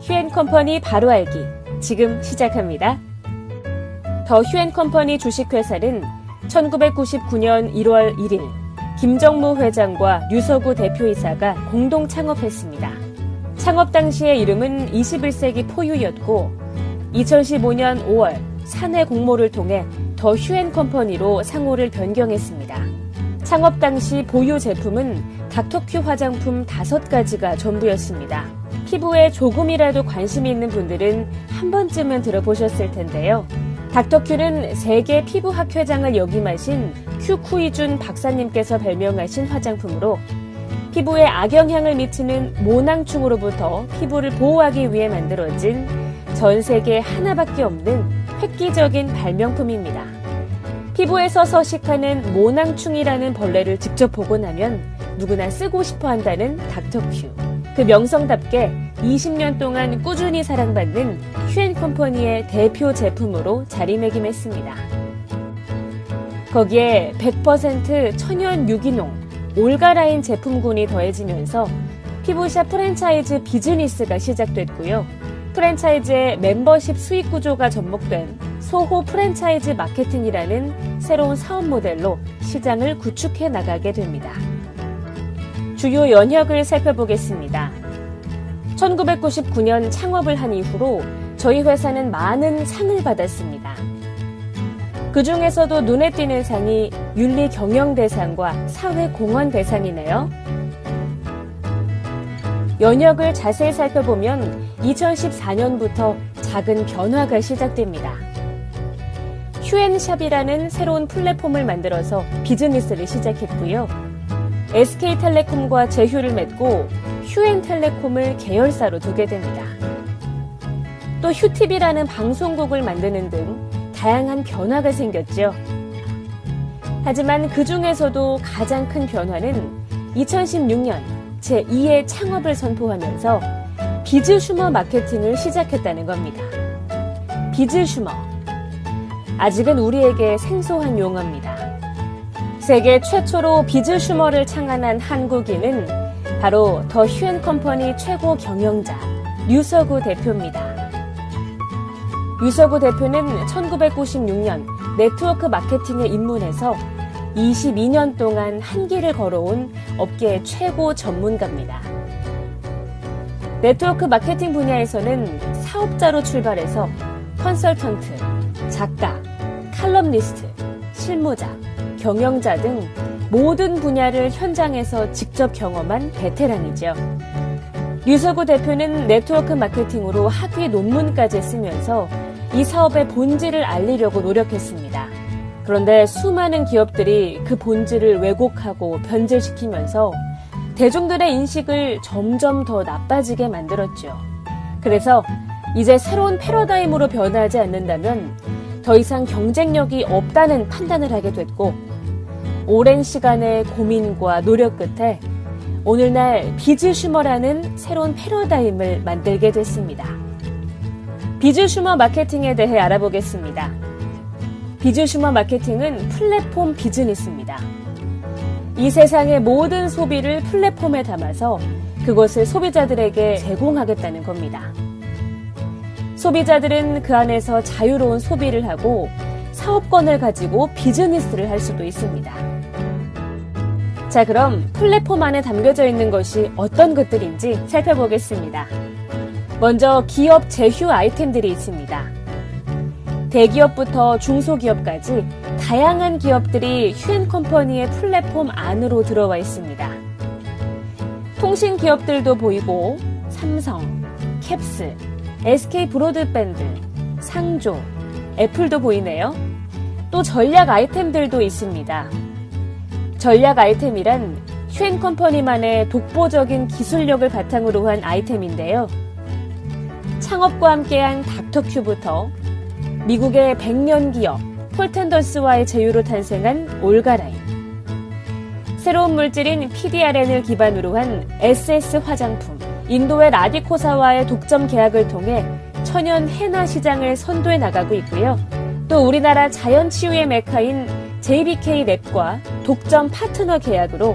휴앤컴퍼니 바로 알기 지금 시작합니다. 더 휴앤컴퍼니 주식회사는 1999년 1월 1일 김정무 회장과 류서구 대표이사가 공동 창업했습니다. 창업 당시의 이름은 21세기 포유였고 2015년 5월 사내 공모를 통해 더 휴앤컴퍼니로 상호를 변경했습니다. 창업 당시 보유 제품은 닥터큐 화장품 5가지가 전부였습니다. 피부에 조금이라도 관심이 있는 분들은 한 번쯤은 들어보셨을 텐데요. 닥터큐는 세계 피부학회장을 역임하신 큐쿠이준 박사님께서 발명하신 화장품으로 피부에 악영향을 미치는 모낭충으로부터 피부를 보호하기 위해 만들어진 전 세계 하나밖에 없는 획기적인 발명품입니다. 피부에서 서식하는 모낭충이라는 벌레를 직접 보고 나면 누구나 쓰고 싶어 한다는 닥터큐. 그 명성답게 20년 동안 꾸준히 사랑받는 휴앤컴퍼니의 대표 제품으로 자리매김했습니다. 거기에 100% 천연 유기농 올가라인 제품군이 더해지면서 피부샵 프랜차이즈 비즈니스가 시작됐고요. 프랜차이즈의 멤버십 수익 구조가 접목된 소호 프랜차이즈 마케팅이라는 새로운 사업 모델로 시장을 구축해 나가게 됩니다. 주요 연혁을 살펴보겠습니다. 1999년 창업을 한 이후로 저희 회사는 많은 상을 받았습니다. 그 중에서도 눈에 띄는 상이 윤리 경영 대상과 사회 공헌 대상이네요. 연혁을 자세히 살펴보면 2014년부터 작은 변화가 시작됩니다. 휴앤샵이라는 새로운 플랫폼을 만들어서 비즈니스를 시작했고요. SK텔레콤과 제휴를 맺고 휴앤텔레콤을 계열사로 두게 됩니다. 또 휴TV라는 방송국을 만드는 등 다양한 변화가 생겼죠. 하지만 그 중에서도 가장 큰 변화는 2016년 제2의 창업을 선포하면서 비즈슈머 마케팅을 시작했다는 겁니다. 비즈슈머. 아직은 우리에게 생소한 용어입니다. 세계 최초로 비즈 슈머를 창안한 한국인은 바로 더 휴앤컴퍼니 최고 경영자 류서구 대표입니다. 류서구 대표는 1996년 네트워크 마케팅에 입문해서 22년 동안 한 길을 걸어온 업계의 최고 전문가입니다. 네트워크 마케팅 분야에서는 사업자로 출발해서 컨설턴트, 작가, 칼럼니스트, 실무자, 경영자 등 모든 분야를 현장에서 직접 경험한 베테랑이죠. 류서구 대표는 네트워크 마케팅으로 학위 논문까지 쓰면서 이 사업의 본질을 알리려고 노력했습니다. 그런데 수많은 기업들이 그 본질을 왜곡하고 변질시키면서 대중들의 인식을 점점 더 나빠지게 만들었죠. 그래서 이제 새로운 패러다임으로 변하지 않는다면 더 이상 경쟁력이 없다는 판단을 하게 됐고 오랜 시간의 고민과 노력 끝에 오늘날 비즈 슈머라는 새로운 패러다임을 만들게 됐습니다. 비즈 슈머 마케팅에 대해 알아보겠습니다. 비즈 슈머 마케팅은 플랫폼 비즈니스입니다. 이 세상의 모든 소비를 플랫폼에 담아서 그것을 소비자들에게 제공하겠다는 겁니다. 소비자들은 그 안에서 자유로운 소비를 하고 사업권을 가지고 비즈니스를 할 수도 있습니다. 자, 그럼 플랫폼 안에 담겨져 있는 것이 어떤 것들인지 살펴보겠습니다. 먼저 기업 제휴 아이템들이 있습니다. 대기업부터 중소기업까지 다양한 기업들이 휴앤컴퍼니의 플랫폼 안으로 들어와 있습니다. 통신 기업들도 보이고 삼성, 캡스, SK 브로드밴드, 상조, 애플도 보이네요. 또 전략 아이템들도 있습니다. 전략 아이템이란 휴앤컴퍼니만의 독보적인 기술력을 바탕으로 한 아이템인데요. 창업과 함께한 닥터큐부터 미국의 백년 기업 폴텐더스와의 제휴로 탄생한 올가라인. 새로운 물질인 PDRN을 기반으로 한 SS 화장품, 인도의 라디코사와의 독점 계약을 통해 천연 해나 시장을 선도해 나가고 있고요. 또 우리나라 자연 치유의 메카인 JBK 랩과 독점 파트너 계약으로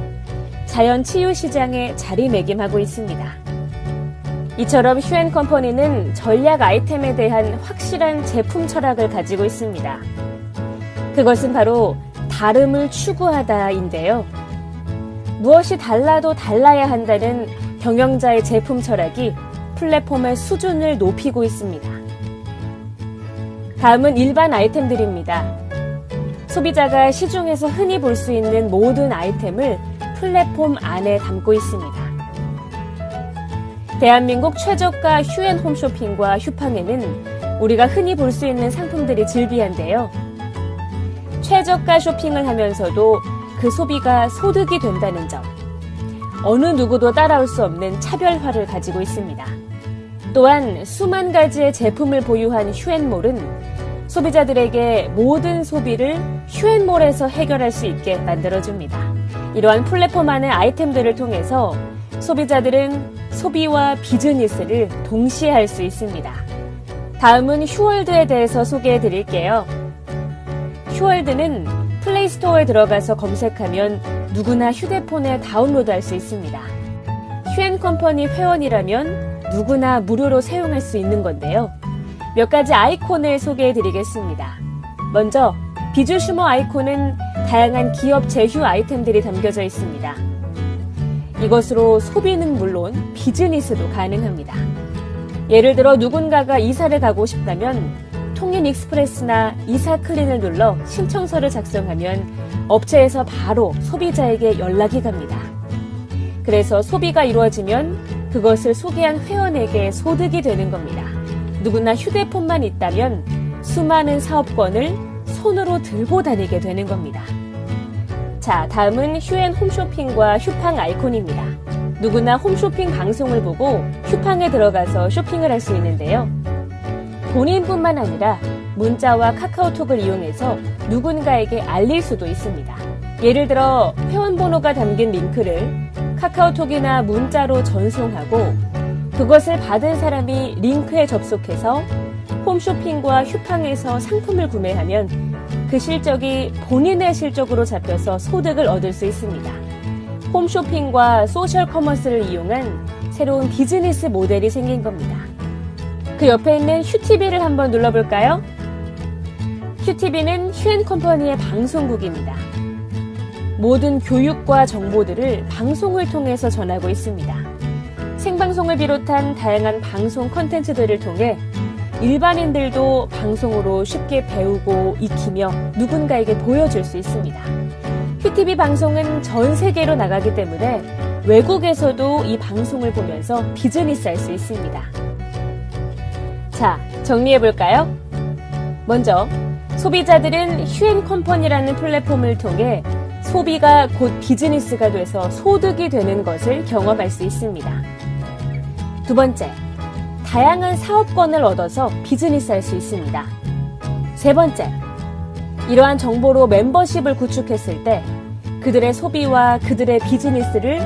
자연 치유 시장에 자리매김하고 있습니다. 이처럼 휴엔 컴퍼니는 전략 아이템에 대한 확실한 제품 철학을 가지고 있습니다. 그것은 바로 다름을 추구하다인데요. 무엇이 달라도 달라야 한다는 경영자의 제품 철학이 플랫폼의 수준을 높이고 있습니다. 다음은 일반 아이템들입니다. 소비자가 시중에서 흔히 볼 수 있는 모든 아이템을 플랫폼 안에 담고 있습니다. 대한민국 최저가 휴엔 홈쇼핑과 휴팡에는 우리가 흔히 볼 수 있는 상품들이 즐비한데요. 최저가 쇼핑을 하면서도 그 소비가 소득이 된다는 점. 어느 누구도 따라올 수 없는 차별화를 가지고 있습니다. 또한 수만 가지의 제품을 보유한 휴엔몰은 소비자들에게 모든 소비를 휴엔몰에서 해결할 수 있게 만들어줍니다. 이러한 플랫폼 안의 아이템들을 통해서 소비자들은 소비와 비즈니스를 동시에 할 수 있습니다. 다음은 휴월드에 대해서 소개해 드릴게요. 휴월드는 플레이스토어에 들어가서 검색하면 누구나 휴대폰에 다운로드 할 수 있습니다. 휴엔컴퍼니 회원이라면 누구나 무료로 사용할 수 있는 건데요. 몇 가지 아이콘을 소개해 드리겠습니다. 먼저 비주 슈머 아이콘은 다양한 기업 제휴 아이템들이 담겨져 있습니다. 이것으로 소비는 물론 비즈니스도 가능합니다. 예를 들어 누군가가 이사를 가고 싶다면 통인 익스프레스나 이사 클린을 눌러 신청서를 작성하면 업체에서 바로 소비자에게 연락이 갑니다. 그래서 소비가 이루어지면 그것을 소개한 회원에게 소득이 되는 겁니다. 누구나 휴대폰만 있다면 수많은 사업권을 손으로 들고 다니게 되는 겁니다. 자, 다음은 휴엔 홈쇼핑과 휴팡 아이콘입니다. 누구나 홈쇼핑 방송을 보고 휴팡에 들어가서 쇼핑을 할 수 있는데요. 본인뿐만 아니라 문자와 카카오톡을 이용해서 누군가에게 알릴 수도 있습니다. 예를 들어 회원 번호가 담긴 링크를 카카오톡이나 문자로 전송하고 그것을 받은 사람이 링크에 접속해서 홈쇼핑과 휴팡에서 상품을 구매하면 그 실적이 본인의 실적으로 잡혀서 소득을 얻을 수 있습니다. 홈쇼핑과 소셜 커머스를 이용한 새로운 비즈니스 모델이 생긴 겁니다. 그 옆에 있는 휴TV를 한번 눌러볼까요? 휴TV는 휴엔컴퍼니의 방송국입니다. 모든 교육과 정보들을 방송을 통해서 전하고 있습니다. 생방송을 비롯한 다양한 방송 콘텐츠들을 통해 일반인들도 방송으로 쉽게 배우고 익히며 누군가에게 보여줄 수 있습니다. 휴TV 방송은 전 세계로 나가기 때문에 외국에서도 이 방송을 보면서 비즈니스 할 수 있습니다. 자, 정리해 볼까요? 먼저, 소비자들은 휴엔컴퍼니라는 플랫폼을 통해 소비가 곧 비즈니스가 돼서 소득이 되는 것을 경험할 수 있습니다. 두 번째, 다양한 사업권을 얻어서 비즈니스 할 수 있습니다. 세 번째, 이러한 정보로 멤버십을 구축했을 때 그들의 소비와 그들의 비즈니스를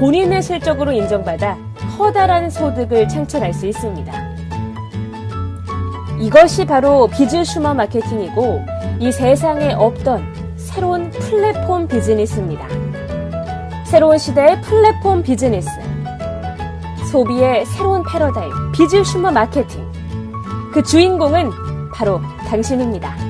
본인의 실적으로 인정받아 커다란 소득을 창출할 수 있습니다. 이것이 바로 비즈슈머 마케팅이고 이 세상에 없던 새로운 플랫폼 비즈니스입니다. 새로운 시대의 플랫폼 비즈니스. 소비의 새로운 패러다임, 비즈슈머 마케팅. 그 주인공은 바로 당신입니다.